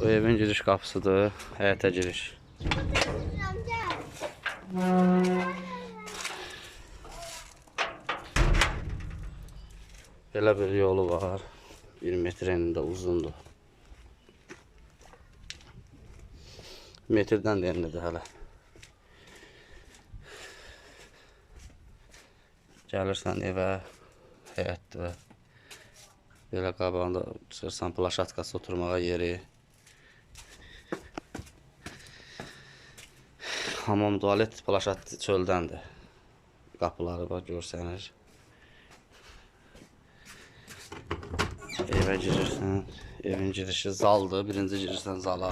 Bu evin giriş qapısıdır, həyətə giriş. Belə bir yolu var. 1 metr enində uzundur. Metrdən də enlidir hələ. Gəlirsən evə, həyətdə. Belə qabağında çıxırsan plaşatkası oturmağa yeri. Hamam tualet plaşat çöldəndir. Qapıları var görsənir. Evə girirsən, evin girişi zaldır. Birinci girirsən zala.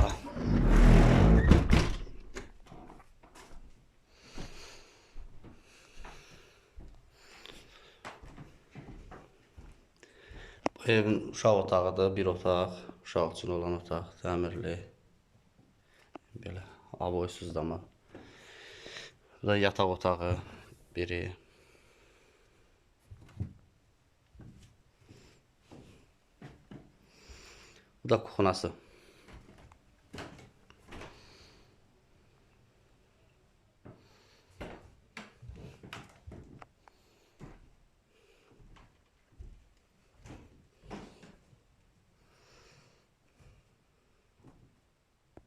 Bu evin uşaq otağıdır, bir otaq, uşaq üçün olan otaq, təmirli. Belə avoysuz dama. Bu da yataq otağı biri. Bu da kuxunası.